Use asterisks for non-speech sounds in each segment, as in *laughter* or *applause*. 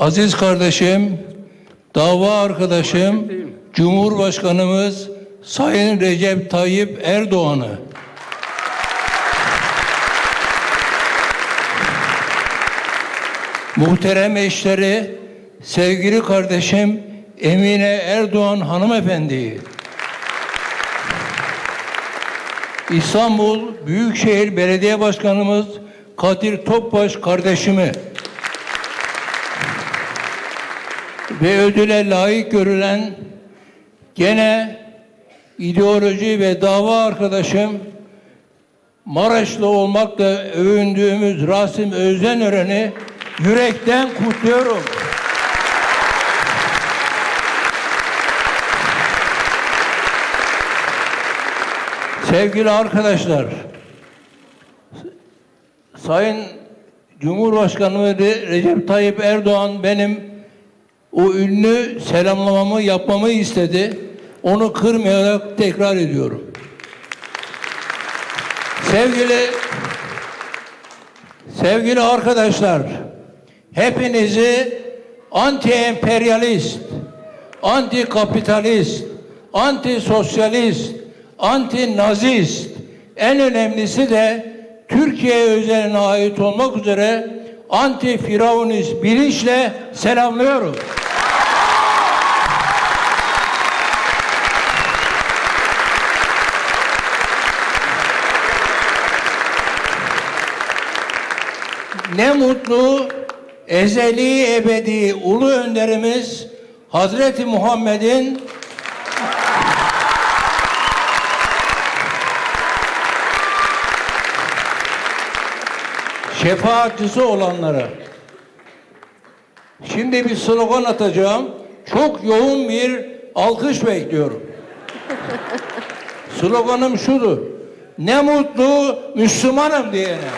aziz kardeşim, dava arkadaşım, Cumhurbaşkanımız Sayın Recep Tayyip Erdoğan'ı. Muhterem eşleri, sevgili kardeşim Emine Erdoğan hanımefendiyi, İstanbul Büyükşehir Belediye Başkanımız Kadir Topbaş kardeşimi ve ödüle layık görülen gene ideoloji ve dava arkadaşım Maraşlı olmakla övündüğümüz Rasim Özdenören'i yürekten kutluyorum. Sevgili arkadaşlar, Sayın Cumhurbaşkanı Recep Tayyip Erdoğan benim o ünlü selamlamamı yapmamı istedi. Onu kırmayarak tekrar ediyorum. Sevgili sevgili arkadaşlar, hepinizi anti-emperyalist, anti-kapitalist, anti-sosyalist, anti-nazist, en önemlisi de Türkiye özeline ait olmak üzere anti-firavunist bilinçle selamlıyorum. Ne mutlu ezeli ebedi ulu önderimiz Hazreti Muhammed'in şefaatçisi olanlara. Şimdi bir slogan atacağım. Çok yoğun bir alkış bekliyorum. Sloganım şudur. Ne mutlu Müslümanım diyene.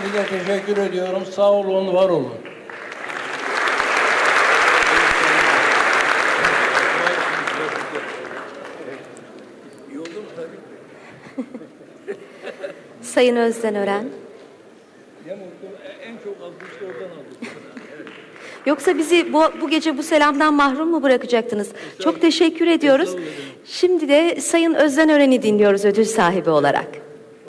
Hepinize teşekkür ediyorum. Sağ olun, var olun. *laughs* Sayın Özden Ören. En çok oradan. Yoksa bizi bu, bu gece bu selamdan mahrum mu bırakacaktınız? Çok teşekkür ediyoruz. Şimdi de Sayın Özden Ören'i dinliyoruz ödül sahibi olarak.